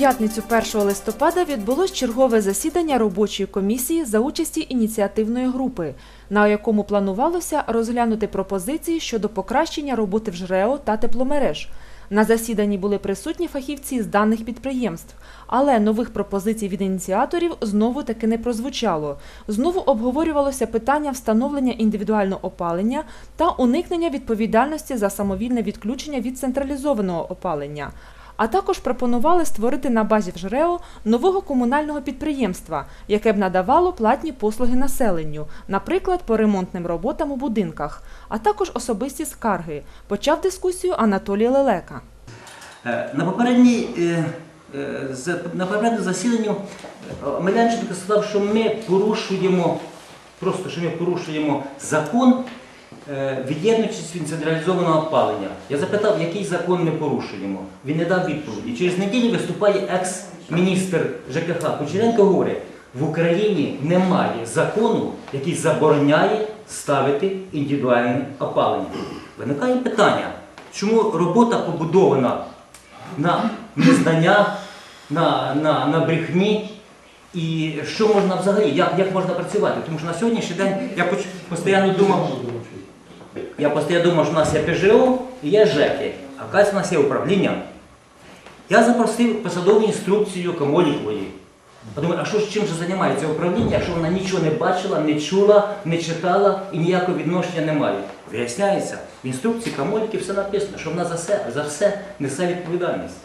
п'ятницю 1 листопада відбулось чергове засідання робочої комісії за участі ініціативної групи, на якому планувалося розглянути пропозиції щодо покращення роботи в ЖРЕО та тепломереж. На засіданні були присутні фахівці з даних підприємств, але нових пропозицій від ініціаторів знову таки не прозвучало. Знову обговорювалося питання встановлення індивідуального опалення та уникнення відповідальності за самовільне відключення від централізованого опалення. А також пропонували створити на базі ЖРЕО нового комунального підприємства, яке б надавало платні послуги населенню, наприклад, по ремонтним роботам у будинках, а також особисті скарги. Почав дискусію Анатолій Лелека. Е, На попередній е, е, на попередньому засіданні е, Мелянченко сказав, що ми порушуємо, просто що ми порушуємо закон, від'єднуючись від централізованого опалення. Я запитав, який закон ми порушуємо. Він не дав відповіді. Через неділю виступає екс-міністр ЖКХ Кучеренко говорить, в Україні немає закону, який забороняє ставити індивідуальне опалення. Виникає питання, чому робота побудована на незнаннях, на, на, на брехні. І що можна взагалі, як, як можна працювати? Тому що на сьогоднішній день я постійно думав, я постійно думав, що у нас є ПЖО і є ЖЕКи, а оказується, у нас є управління. Я запросив посадову інструкцію Камолікової. Подумаю, а що ж чим же займається управління, якщо вона нічого не бачила, не чула, не читала і ніякого відношення не має. Виясняється, в інструкції Камоліки все написано, що вона за все, за все несе відповідальність.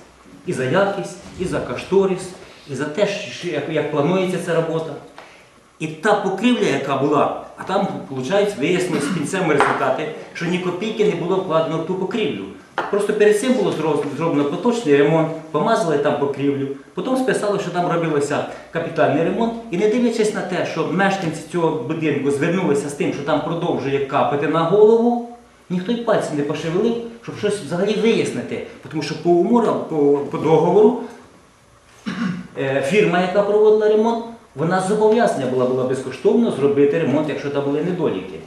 І за якість, і за кашторис, і за те, як, як планується ця робота. І та покрівля, яка була, а там, виходить, вияснилось в кінцевому результаті, що ні копійки не було вкладено в ту покрівлю. Просто перед цим було зроблено поточний ремонт, помазали там покрівлю, потім списали, що там робилося капітальний ремонт. І не дивлячись на те, що мешканці цього будинку звернулися з тим, що там продовжує капати на голову, ніхто й пальцем не пошевелив, щоб щось взагалі вияснити. Тому що по уморам, по, по договору, е, фірма, яка проводила ремонт, вона зобов'язана була, була безкоштовно зробити ремонт, якщо там були недоліки.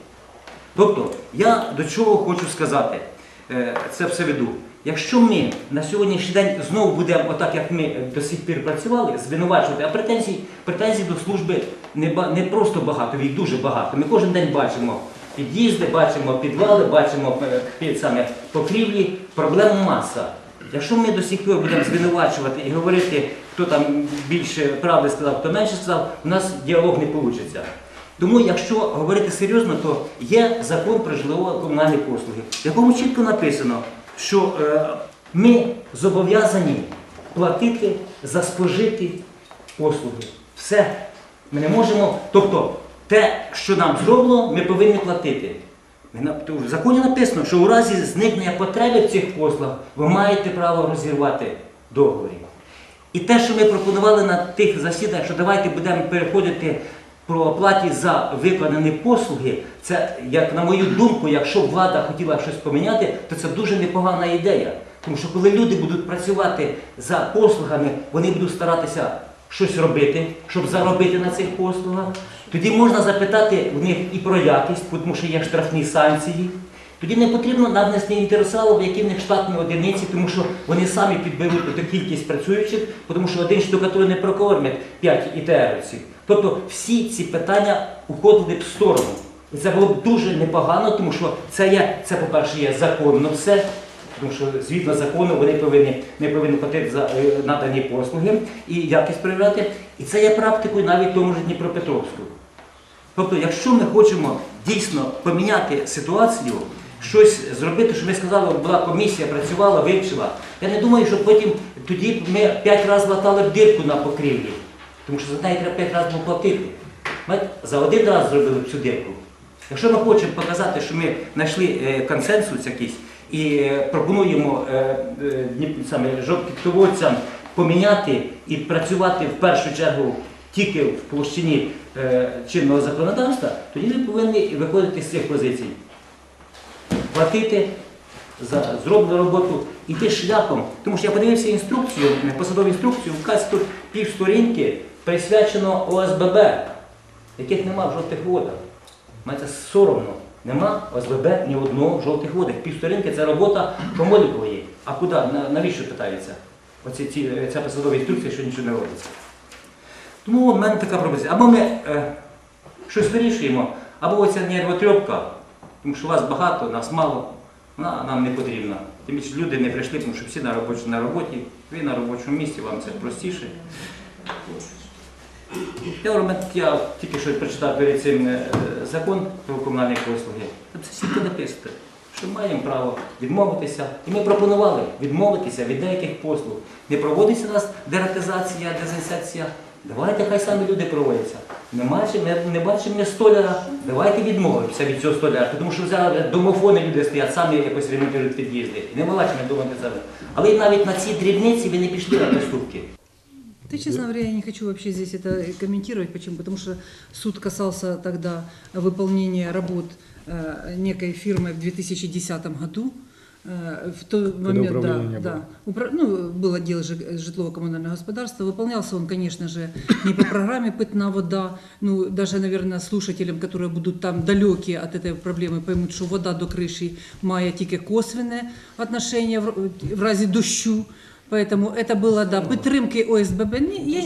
Тобто, я до чого хочу сказати, е, це все веду. Якщо ми на сьогоднішній день знову будемо, отак як ми до сих пір працювали, звинувачувати, а претензій, претензій до служби не, не просто багато, їх дуже багато. Ми кожен день бачимо під'їзди, бачимо підвали, бачимо е, під саме покрівлі, проблем маса. Якщо ми до сих пір будемо звинувачувати і говорити, хто там більше правди сказав, хто менше сказав, у нас діалог не вийде. Тому, якщо говорити серйозно, то є закон про житлово-комунальні послуги, в якому чітко написано, що е, ми зобов'язані платити за спожиті послуги. Все. Ми не можемо, тобто те, що нам зроблено, ми повинні платити. В законі написано, що у разі зникнення потреби в цих послугах ви маєте право розірвати договори. І те, що ми пропонували на тих засіданнях, що давайте будемо переходити про оплаті за виконані послуги, це, як на мою думку, якщо влада хотіла щось поміняти, то це дуже непогана ідея. Тому що коли люди будуть працювати за послугами, вони будуть старатися щось робити, щоб заробити на цих послугах. Тоді можна запитати в них і про якість, тому що є штрафні санкції. Тоді не потрібно навнести інтересалів, які в них штатні одиниці, тому що вони самі підберуть ту кількість працюючих, тому що один штукатур не прокормить 5 ІТРівців. Тобто всі ці питання уходили б в сторону. І це було б дуже непогано, тому що це є, це, по-перше, є законно все, тому що згідно закону вони повинні, не повинні платити за е, надані послуги і якість перевіряти. І це є практикою навіть тому ж Дніпропетровську. Тобто, якщо ми хочемо дійсно поміняти ситуацію, щось зробити, що ми сказали, була комісія, працювала, вивчила. Я не думаю, що потім тоді ми п'ять разів латали б дирку на покрівлі, тому що за неї треба п'ять разів платити. Ми за один раз зробили б цю дирку. Якщо ми хочемо показати, що ми знайшли е, консенсус якийсь і е, пропонуємо е, саме жовтоводцям поміняти і працювати в першу чергу тільки в площині чинного законодавства, тоді ми повинні виходити з цих позицій. Платити за зроблену роботу, іти шляхом. Тому що я подивився інструкцію, посадову інструкцію, вказі тут півсторінки присвячено ОСББ, яких нема в жовтих водах. Це соромно. Нема ОСББ ні одного в жовтих водах. Півсторінки це робота Комолікової. А куди? Навіщо питається? оці, ці, ця посадова інструкція, що нічого не робиться. Тому в мене така пропозиція. Або ми е, щось вирішуємо, або оця нервотрьопка, тому що вас багато, нас мало, вона нам не потрібна. Тим більше люди не прийшли, тому що всі на роботі, на роботі, ви на робочому місці, вам це простіше. Я, тільки що прочитав перед цим е, закон про комунальні послуги. Там це чітко написано, що маємо право відмовитися. І ми пропонували відмовитися від деяких послуг. Не проводиться у нас дератизація, дезінсекція. Давайте хай самі люди проводяться. Не бачимо, не, не бачимо ми столяра, давайте відмовимося від цього столяра, тому що зараз домофони люди стоять, самі якось ремонтують під'їзди. І Не бачимо думати себе. Але навіть на ці дрібниці ви не пішли на поступки. Да, честно говоря, я не хочу вообще здесь это комментировать. Почему? Потому что суд касался тогда выполнения работ э, некой фирмы в 2010 году. Э, В тот момент, да, управления не да. было. Упра- ну, было отдел жи- житлово-коммунального господарства. Выполнялся он, конечно же, не по программе «Питна вода». Ну, даже, наверное, слушателям, которые будут там далеки от этой проблемы, поймут, что вода до крыши має тільки косвенне отношение в, в разі дощу. Поэтому это было, да, підтримки ОСББ. Не, я,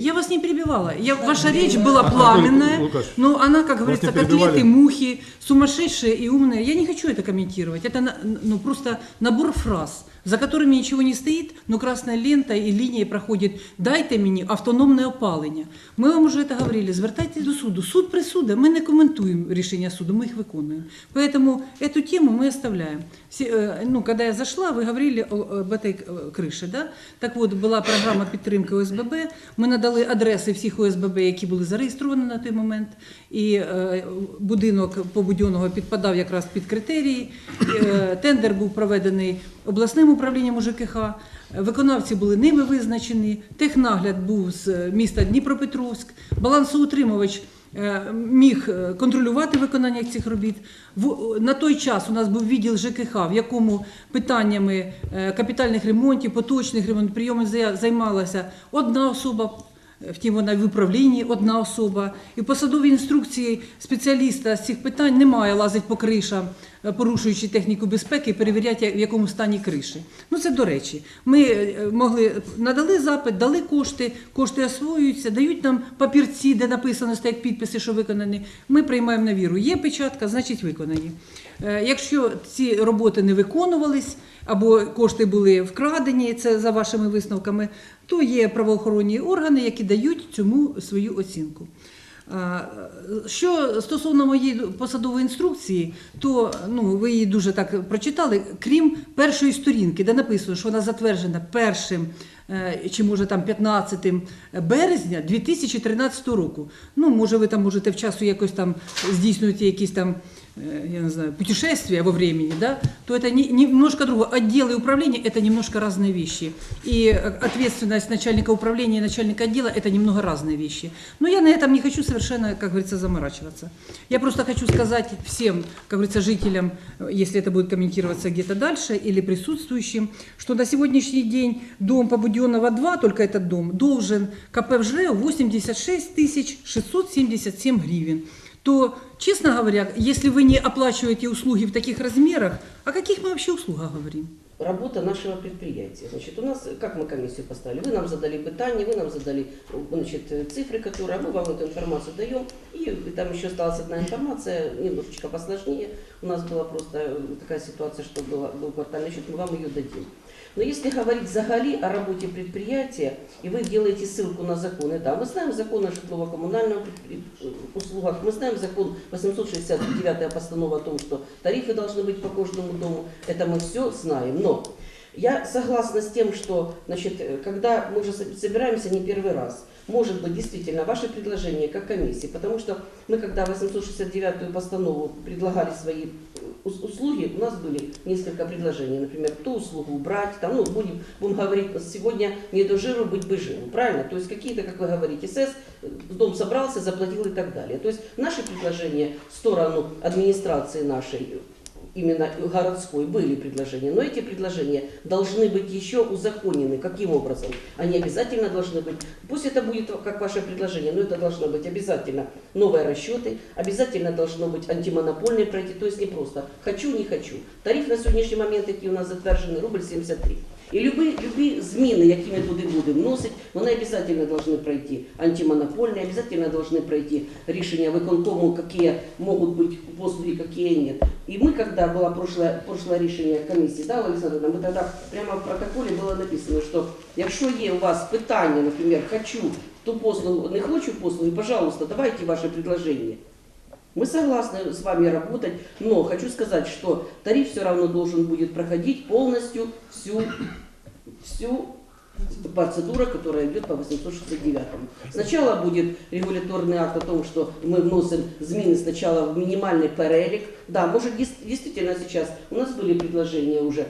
я вас не перебивала. Я, ваша речь была Антон пламенная, Лукаш, но она, как говорится, не перебивали? котлеты, мухи, сумасшедшие и умные. Я не хочу это комментировать. Это на- ну, просто набор фраз, за которыми ничего не стоит, но красная лента и линия проходит «дайте мені автономне опалення». Ми вам уже это говорили, звертайтесь до суду. Суд присуде, ми не коментуємо рішення суду, ми їх виконуємо. Поэтому эту тему мы оставляем. Все, э, Ну, когда я зашла, вы говорили о- об этой э, крыше, да? Так вот, була програма підтримки ОСББ. Ми надали адреси всіх ОСББ, які були зареєстровані на той момент. і е, будинок побудьоного підпадав якраз під критерії. Е, тендер був проведений обласним управлінням УЖКХ. Виконавці були ними визначені. Технагляд був з міста Дніпропетровськ. Балансоутримувач е, міг контролювати виконання цих робіт. На той час у нас був відділ ЖКХ, в якому питаннями капітальних ремонтів, поточних ремонтів, прийомів займалася одна особа. Втім, вона в управлінні одна особа. І в посадовій інструкції спеціаліста з цих питань немає лазить по кришам, е, порушуючи техніку безпеки, і перевіряти, в якому стані криші. Ну це до речі. Ми е, могли надали запит, дали кошти, кошти освоюються, дають нам папірці, де написано стоять підписи, що виконані. Ми приймаємо на віру. Є печатка, значить виконані. Е, Якщо ці роботи не виконувались або кошти були вкрадені, це за вашими висновками, то є правоохоронні органи, які дають цьому свою оцінку. Що стосовно моєї посадової інструкції, то ну, ви її дуже так прочитали, крім першої сторінки, де написано, що вона затверджена першим е, чи може там 15 березня 2013 року. Ну, може, ви там можете в часу якось там здійснювати якісь там, я не знаю, путешествия во времени, да, то это не- немножко другое. Отделы управления – это немножко разные вещи. И э, ответственность начальника управления и начальника отдела – это немного разные вещи. Но я на этом не хочу совершенно, как говорится, заморачиваться. Я просто хочу сказать всем, как говорится, жителям, э, если это будет комментироваться где-то дальше, или присутствующим, что на сегодняшний день дом Побуденного 2, только этот дом, должен КП в ЖРЭО 86 тысяч 677 гривен то, честно говоря, если вы не оплачиваете услуги в таких размерах, о каких мы вообще услугах говорим? Работа нашего предприятия. Значит, у нас, как мы комиссию поставили? Вы нам задали питание, вы нам задали значит, цифры, которые мы вам эту информацию даем. И там еще осталась одна информация, немножечко посложнее. У нас была просто такая ситуация, что была, был квартальный счет, мы вам ее дадим. Но если говорить загали о работе предприятия, и вы делаете ссылку на законы, да, мы знаем закон о житлово-коммунальных предпри- услугах, мы знаем закон 869 постанова о том, что тарифы должны быть по каждому дому, это мы все знаем. Но я согласна с тем, что, значит, э, когда мы же со- собираемся не первый раз, может быть, действительно, ваше предложение как комиссии, потому что мы, когда 869-ю постанову предлагали свои э, ус- услуги, у нас были несколько предложений, например, ту услугу убрать, там, ну, будем, будем говорить, сегодня не до жиру, быть бы жиру, правильно? То есть какие-то, как вы говорите, СЭС, э, дом собрался, заплатил и так далее. То есть наши предложения в сторону администрации нашей, именно городской были предложения, но эти предложения должны быть еще узаконены. Каким образом? Они обязательно должны быть, пусть это будет как ваше предложение, но это должно быть обязательно новые расчеты, обязательно должно быть антимонопольное пройти, то есть не просто хочу, не хочу. Тариф на сегодняшний момент, какие у нас затвержены, рубль 73. І любі, любі зміни, які ми туди будемо вносити, вони обов'язково повинні пройти антимонопольні, обов'язково повинні пройти рішення виконкому, які можуть бути послуги, які ні. І ми, коли було прошлое, прошлое рішення комісії, да, Олександр, ми тоді прямо в протоколі було написано, що якщо є у вас питання, наприклад, хочу ту послугу, не хочу послуги, пожалуйста, давайте ваши предложения. Мы согласны с вами работать, но хочу сказать, что тариф все равно должен будет проходить полностью всю, всю процедуру, которая идет по 869. Сначала будет регуляторный акт о том, что мы вносим зміни сначала в минимальный перелик. Да, может действительно сейчас у нас были предложения уже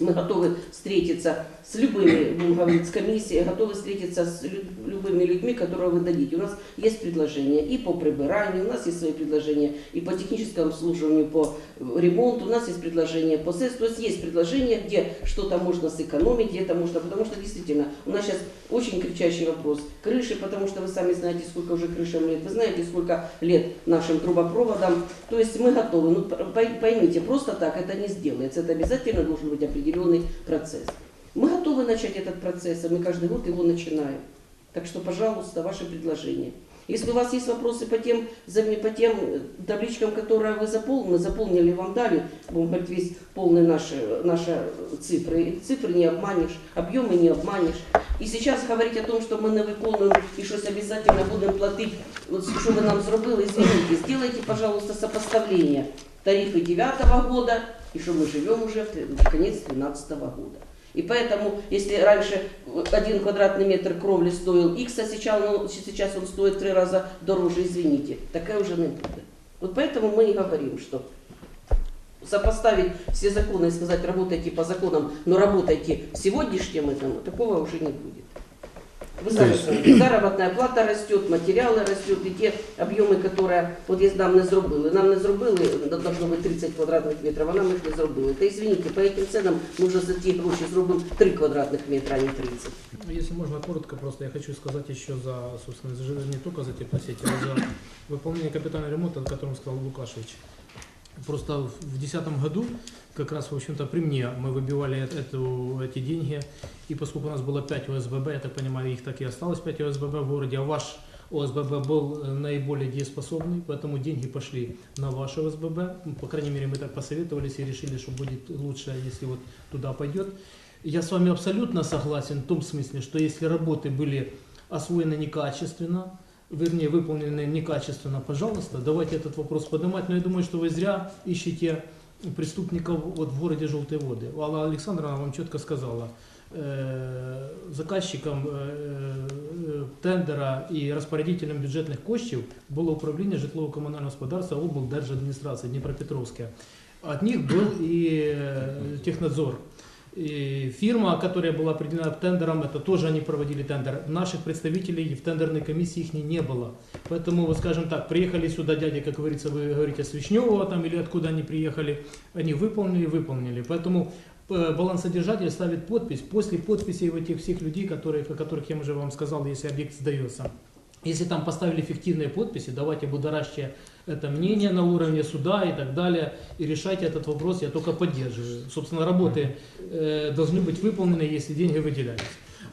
мы готовы встретиться с любыми, будем говорить, с комиссией, готовы встретиться с лю- любыми людьми, которые вы дадите. У нас есть предложения и по прибиранию, у нас есть свои предложения и по техническому обслуживанию, по ремонту, у нас есть предложения по СЭС. То есть есть предложения, где что-то можно сэкономить, где-то можно, потому что действительно у нас сейчас очень кричащий вопрос крыши, потому что вы сами знаете, сколько уже крышам лет, вы знаете, сколько лет нашим трубопроводам. То есть мы готовы. Ну, пой- поймите, просто так это не сделается. Это обязательно должен быть определенный процесс. Мы готовы начать этот процесс, и мы каждый год его начинаем. Так что, пожалуйста, ваши предложения. Если у вас есть вопросы по тем, зам- по тем э, табличкам, которые вы заполнили, заполнили вам дали, будем говорить, весь полный наши, наши цифры. И Цифры не обманешь, объемы не обманешь. І зараз говорити о том, що ми не виконуємо і щось обов'язково будемо платити, от що ви нам зробили, извините, сделайте, пожалуйста, сопоставление тарифы 9 года и что мы живем уже в в конец 2012 года. И поэтому, если раньше один квадратный метр кровли стоил X, а сейчас, ну, сейчас он стоит три раза дороже, извините, такая уже не. Вот поэтому мы и говорим, что сопоставить все законы и сказать, работайте по законам, но работайте сегодняшнем этом, такого уже не будет. Вы сами знаете, заработная плата растет, материалы растет, и те объемы, которые, вот если нам не зробили, нам не зробили, должно бути 30 квадратних метрів, а нам їх не зробили. Та извините, по этим ценам ми вже за ті гроші зробимо 3 квадратних метра, а не 30. Если можно коротко, просто я хочу сказать еще за, собственно, за- не только за теплосети, а за выполнение капитального ремонта, о котором сказал Лукашевич. Просто в 2010 году, как раз, в общем-то, при мне мы выбивали эт- эту, эти деньги, и поскольку у нас было 5 ОСББ, я так понимаю, их так и осталось 5 ОСББ в городе, а ваш ОСББ был э, наиболее дееспособный, поэтому деньги пошли на ваше ОСББ. По крайней мере, мы так посоветовались и решили, что будет лучше, если вот туда пойдет. Я с вами абсолютно согласен в том смысле, что если работы были освоены некачественно, вернее, выполнены некачественно, пожалуйста, давайте этот вопрос поднимать. Но я думаю, что вы зря ищете преступников вот в городе Желтые воды. Алла Александровна вам четко сказала, э, заказчиком э, э, тендера и распорядителем бюджетних коштів було управління житлово-комунального господарства облдержадміністрації Дніпропетровська. От них был и э, технадзор. И фирма, которая была определена тендером, это тоже они проводили тендер. Наших представителей в тендерной комиссии их не было. Поэтому, вот скажем так, приехали сюда дяди, как говорится, вы говорите, с Вишневого там или откуда они приехали, они выполнили, выполнили. Поэтому э, балансодержатель ставит подпись. После подписей этих всех людей, которые, о которых я уже вам сказал, если объект сдается, Если там поставили фиктивные подписи, давайте будоражьте это мнение на уровне суда и так далее, и решайте этот вопрос, я только поддерживаю. Собственно, работы э, должны быть выполнены, если деньги выделялись.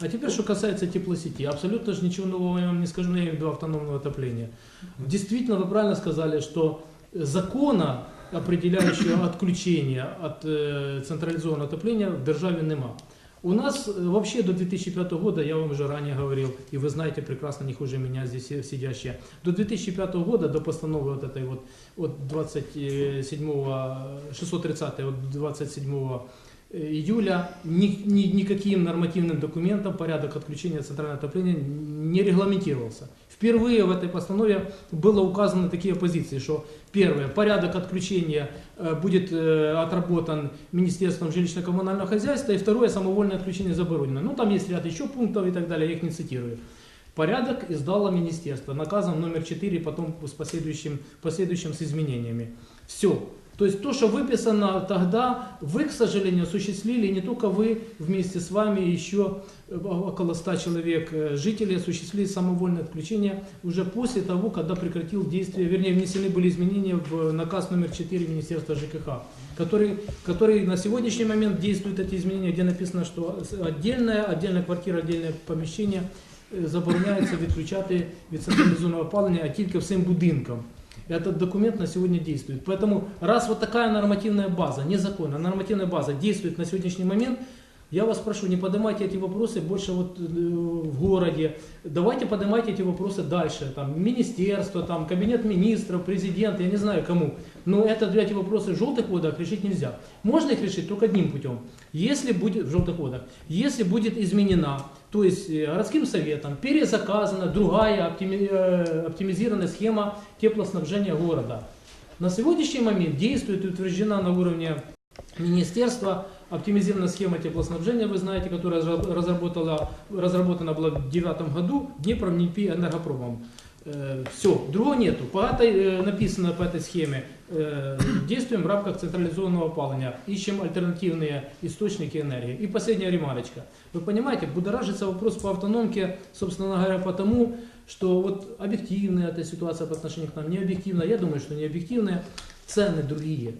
А теперь, что касается теплосети, абсолютно же ничего нового я вам не скажу, я имею в виду автономного отопления. Действительно, вы правильно сказали, что закона, определяющего отключение от э, централизованного отопления, в державе нема. У нас э, вообще до 2005 года, я вам уже ранее говорил, и вы знаете прекрасно, не хуже меня здесь си- сидящие, до 2005 года, до постановы вот этой вот от 27 630 от 27 июля ни- ни- никаким нормативным документом порядок отключения центрального отопления не регламентировался. Впервые в этой постанове было указаны такие позиции, что первое, порядок отключения э, будет э, отработан Министерством жилищно-коммунального хозяйства, и второе, самовольное отключение заборонено. Ну, там есть ряд еще пунктов и так далее, я их не цитирую. Порядок издало министерство, наказом номер 4, потом с последующим, последующим с изменениями. Все. То есть то, что выписано тогда, вы, к сожалению, осуществили, и не только вы, вместе с вами еще э, около 100 человек э, жителей осуществили самовольное отключение уже после того, когда прекратил действие, вернее, внесены были изменения в наказ номер 4 Министерства ЖКХ, который, который на сегодняшний момент действуют эти изменения, где написано, что отдельная, отдельная квартира, отдельное помещение е, забороняється відключати від централізованого опалення, а тільки всім будинкам. Этот документ на сегодня действует. Поэтому, раз вот такая нормативная база, незаконная нормативная база действует на сегодняшний момент, я вас прошу, не поднимайте эти вопросы больше вот э, в городе. Давайте поднимайте эти вопросы дальше. Там, министерство, там, кабинет министров, президент, я не знаю кому. Но это, эти вопросы в желтых водах решить нельзя. Можно их решить только одним путем. Если будет в желтых водах, если будет изменена, то есть э, городским советом перезаказана другая оптими- э, оптимизированная схема теплоснабжения города. На сегодняшний момент действует и утверждена на уровне министерства оптимизированная схема теплоснабжения, вы знаете, которая разра- разработала, разработана была в 2009 году Днепром НИПИ Энергопромом. Все, другого нету. По этой, э, написано по этой схеме, э, действуем в рамках централизованного опаления, ищем альтернативные источники энергии. И последняя ремарочка. Вы понимаете, будоражится вопрос по автономке, собственно говоря, потому, что вот объективная эта ситуация по отношению к нам, не объективная, я думаю, что не объективная, цены другие.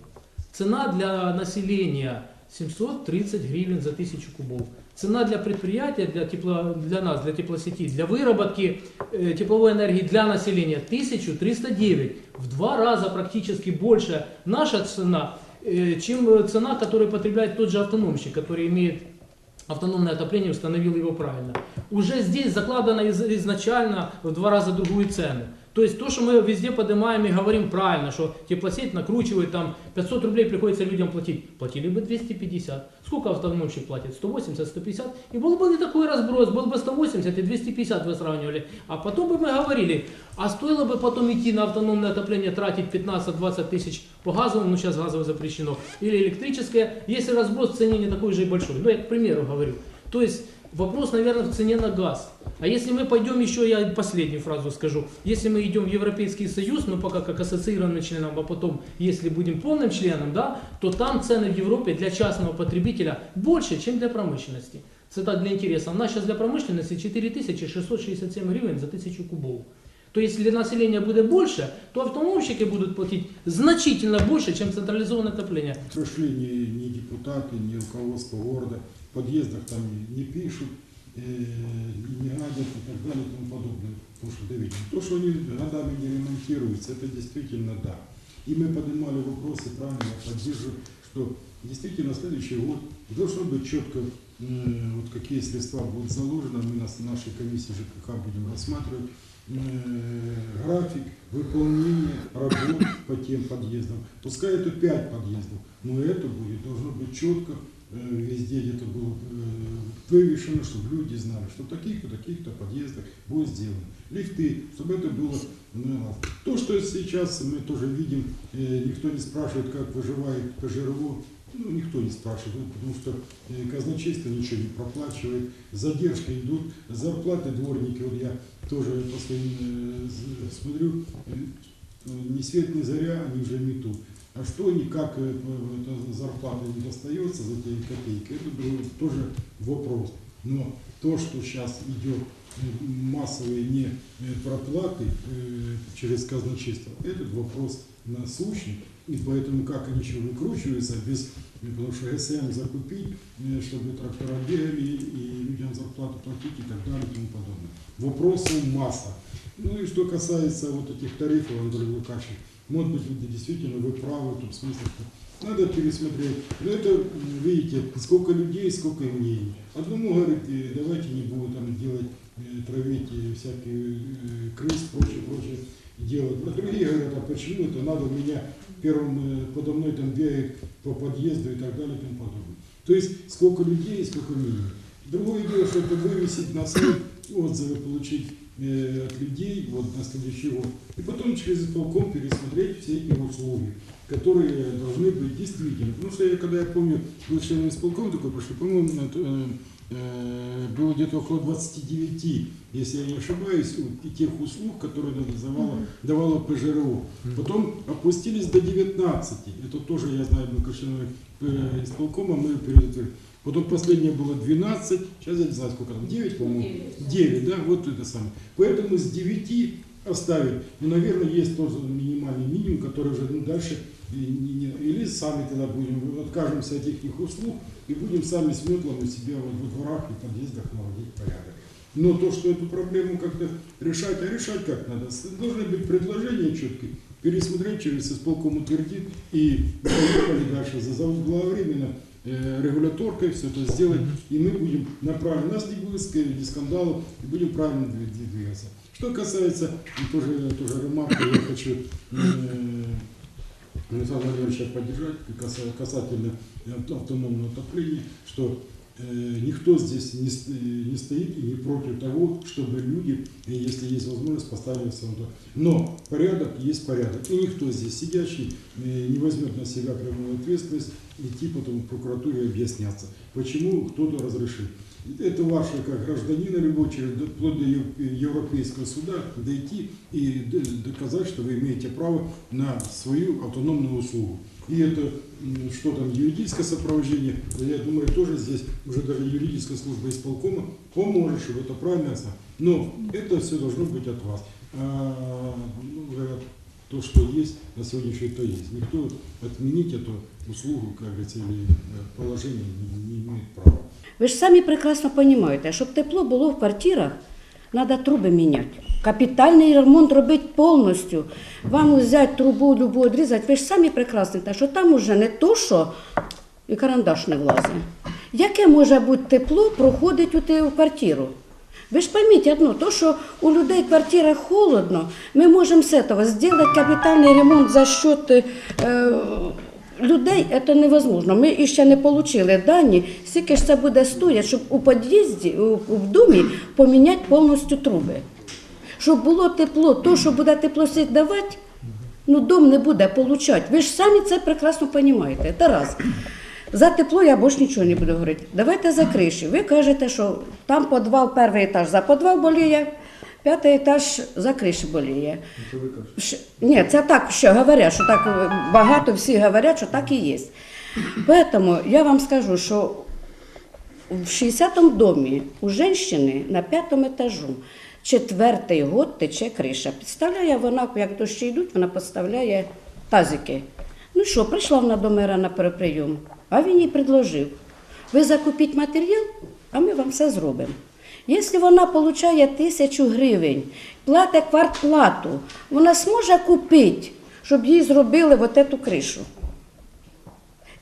Цена для населения 730 гривен за тысячу кубов. Цена для предприятия, для, тепло, для нас, для теплосети, для выработки э, тепловой энергии для населения 1309. В два раза практически больше наша цена, э, чем э, цена, которую потребляет тот же автономщик, который имеет автономное отопление, установил его правильно. Уже здесь закладано из- изначально в два раза другую цену. То есть то, что мы везде поднимаем и говорим правильно, что теплосеть накручивает, там 500 рублей приходится людям платить. Платили бы 250. Сколько автономщик платит? 180, 150. И был бы не такой разброс, был бы 180 и 250 вы сравнивали. А потом бы мы говорили, а стоило бы потом идти на автономное отопление, тратить 15-20 тысяч по газовому, ну сейчас газовое запрещено, или электрическое, если разброс в цене не такой же и большой. Ну я к примеру говорю. То есть Вопрос, наверное, в цене на газ. А если мы пойдем еще, я последнюю фразу скажу, если мы идем в Европейский Союз, но пока как ассоциированным членом, а потом, если будем полным членом, да, то там цены в Европе для частного потребителя больше, чем для промышленности. Это так для интереса. У нас сейчас для промышленности 4667 гривен за тысячу кубов. То есть, если населения будет больше, то автономщики будут платить значительно больше, чем централизованное отопление. Пришли ни, ни депутаты, ни руководство города, подъездах там не пишут, э, не гадят и так далее и тому подобное. Потому что, видим, то, что они годами не ремонтируются, это действительно да. И мы поднимали вопросы, правильно, я поддерживаю, что действительно следующий год должно быть четко, вот какие средства будут заложены, мы на нашей комиссии ЖКХ будем рассматривать, э, график выполнения работ по тем подъездам. Пускай это 5 подъездов, но это будет, должно быть четко, везде где-то было э, вывешено, чтобы люди знали, что таких-то, таких-то подъездах будет сделано. Лифты, чтобы это было ну, то, что сейчас мы тоже видим, э, никто не спрашивает, как выживает ПЖРО, ну, никто не спрашивает, ну, потому что э, казначейство ничего не проплачивает, задержки идут, зарплаты дворники, вот я тоже по своим э, смотрю, э, ни свет ни заря, они уже метут. А что никак э, эта зарплата не достается за те копейки, это был тоже вопрос. Но то, что сейчас идет э, массовые не э, проплаты э, через казначейство, этот вопрос насущный. И поэтому как они еще выкручиваются без, э, потому что ГСМ закупить, э, чтобы трактора бегали и людям зарплату платить и так далее и тому подобное. Вопросов масса. Ну и что касается вот этих тарифов, Анатолий Лукашевич, может быть, вы действительно вы правы в том смысле, что надо пересмотреть. Но это, видите, сколько людей, сколько мнений. Одному говорит, э, давайте не будем там делать, э, травить э, всякие крыс, прочее, прочее делать. А другие говорят, а почему это надо меня первым подо мной там бегает по подъезду и так далее и тому подобное. То есть сколько людей, сколько мнений. Другое дело, что это вывесить на сайт, отзывы получить от людей вот, на следующий год. И потом через исполком пересмотреть все эти условия. которые должны быть действительно. Потому что я, когда я помню, был членом исполкома такой прошлый, по-моему, э, э, было где-то около 29, если я не ошибаюсь, и тех услуг, которые давала, давала ПЖРО. Потом опустились до 19. Это тоже, я знаю, был членом э, исполкома, мы перед Потом последнее было 12, сейчас я не знаю, сколько там, 9, по-моему? 9, да, вот это самое. Поэтому с 9 оставить, ну, наверное, есть тоже минимальный минимум, который уже ну, дальше или сами тогда будем, откажемся от этих услуг и будем сами с метлом у себя вот во дворах и подъездах наводить порядок. Но то, что эту проблему как-то решать, а решать как надо, должны быть предложения четкие, пересмотреть через исполком утвердит и поехали дальше за заблаговременно э, регуляторкой все это сделать, и мы будем направлены, нас не будет ни скандалов, и будем правильно дви- дви- двигаться. Что касается, тоже, тоже ремарку я хочу э, Александра Владимировича поддержать каса- касательно авто- автономного отопления, что э, никто здесь не, э, не стоит и не против того, чтобы люди, э, если есть возможность, поставили автономное Но порядок есть порядок. И никто здесь сидящий э, не возьмет на себя прямую ответственность идти потом в прокуратуре и объясняться, почему кто-то разрешил. Это ваше, как гражданина любого, вплоть до Ев- Европейского суда, дойти и доказать, что вы имеете право на свою автономную услугу. И это, что там, юридическое сопровождение, я думаю, тоже здесь уже даже юридическая служба исполкома поможет, чтобы это правильно. Но это все должно быть от вас. А, ну, говорят, то, что есть, на сегодняшний то есть. Никто отменить эту услугу, как говорится, или э, не, не имеет права. Ви ж самі прекрасно розумієте, щоб тепло було в квартирах, треба труби міняти. Капітальний ремонт робити повністю. Вам взяти трубу, любу відрізати, ви ж самі прекрасно знаєте, що там уже не то, що і карандаш не влазить. Яке може бути тепло проходить у те- у квартиру? Ви ж пойміть одно, то, що у людей в квартирах холодно, ми можемо з цього зробити капітальний ремонт за счет е, людей, це невозможно. Ми ще не отримали дані, скільки ж це буде стоїти, щоб у під'їзді, в домі поміняти повністю труби. Щоб було тепло, то, що буде тепло всіх давати, ну дом не буде получати. Ви ж самі це прекрасно розумієте. Раз. За тепло я більше нічого не буду говорити. Давайте за криші. Ви кажете, що там підвал, перший етаж за підвал боліє, п'ятий етаж за криші боліє. Ш- Ні, це так що говорять, що так е, багато всі говорять, що так і є. Тому я вам скажу, що в 60-му домі у жінки на п'ятому етажу четвертий год тече криша. Підставляє вона, як дощі йдуть, вона підставляє тазики. Ну що, прийшла вона до мера на переприйом, а він їй предложив. Ви закупіть матеріал, а ми вам все зробимо. Якщо вона отримує тисячу гривень, платить квартплату, вона зможе купити, щоб їй зробили от цю кришу.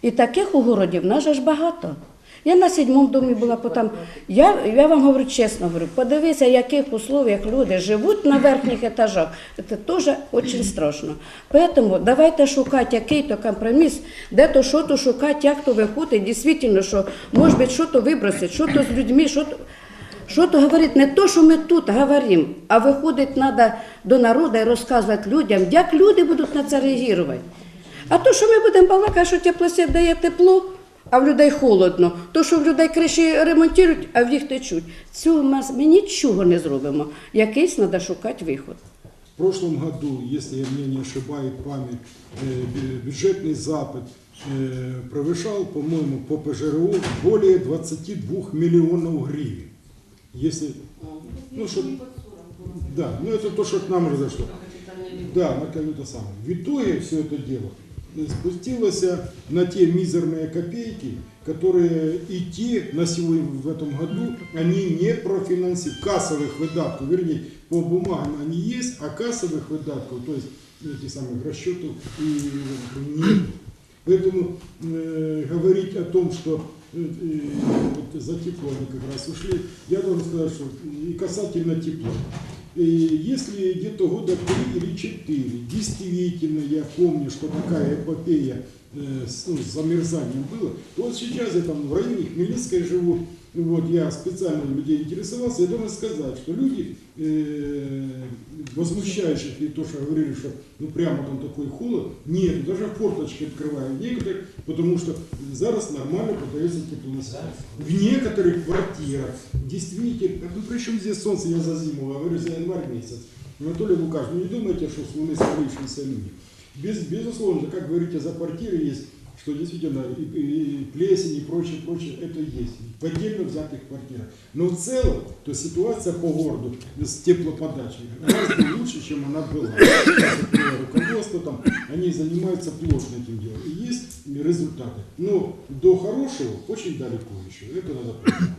І таких у городі в нас же ж багато. Я на сідьмому домі була потім. Я, я вам говорю чесно, говорю, подивіться, в яких условиях люди живуть на верхніх етажах. Це теж дуже страшно. Тому давайте шукати який-то компроміс, де то що то шукати, як то виходить. Дійсно, що може бути, що то вибросить, що то з людьми, що то. Що то говорить не то, що ми тут говоримо, а виходить, треба до народу і розказувати людям, як люди будуть на це реагувати. А то, що ми будемо балакати, що теплосет дає тепло, а в людей холодно, то, що в людей криші ремонтують, а в їх течуть. Цього ми, ми нічого не зробимо. Якийсь треба шукати виход. В прошлом году, если меня не ошибает память, э, бю- бюджетный запад э, превышал, по-моему, по ПЖРО более 22 миллионов гривен. Если, ну, что, да, ну это то, что к нам произошло. Да, на это самое. В итоге все это дело спустилось на те мизерные копейки, которые и те на сегодня в этом году они не профинансируют. Кассовых выдатков, вернее, по бумагам они есть, а кассовых выдатков, то есть этих самых расчетов и нет. Поэтому э, говорить о том, что вот за тепло они как раз ушли, я должен сказать, что и касательно тепла. И если где-то года три или четыре, действительно, я помню, что такая эпопея э, с, ну, с замерзанием было, то вот сейчас я там в районе Хмельницкой живу, вот я специально людей интересовался, я должен сказать, что люди, э, возмущающих и то, что говорили, что ну прямо там такой холод, нет, даже форточки открывают некоторые, потому что зараз нормально подается теплосеть. В некоторых квартирах действительно, ну при чем здесь солнце, я за зиму говорю, за январь месяц. Ну, Анатолий Лукаш, ну не думайте, что мы спалившиеся люди. Без, безусловно, как говорите, за квартиры есть, что действительно и, и- и плесень и прочее, прочее, это есть в отдельно взятых квартирах. Но в целом, то ситуация по городу с теплоподачей гораздо лучше, чем она была. Например, руководство там, они занимаются плотно этим делом. И есть результаты. Но до хорошего очень далеко еще. Это надо понимать.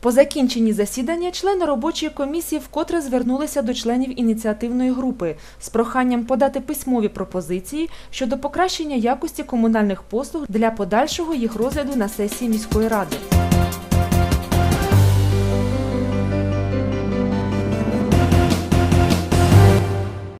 По закінченні засідання члени робочої комісії вкотре звернулися до членів ініціативної групи з проханням подати письмові пропозиції щодо покращення якості комунальних послуг для подальшого їх розгляду на сесії міської ради.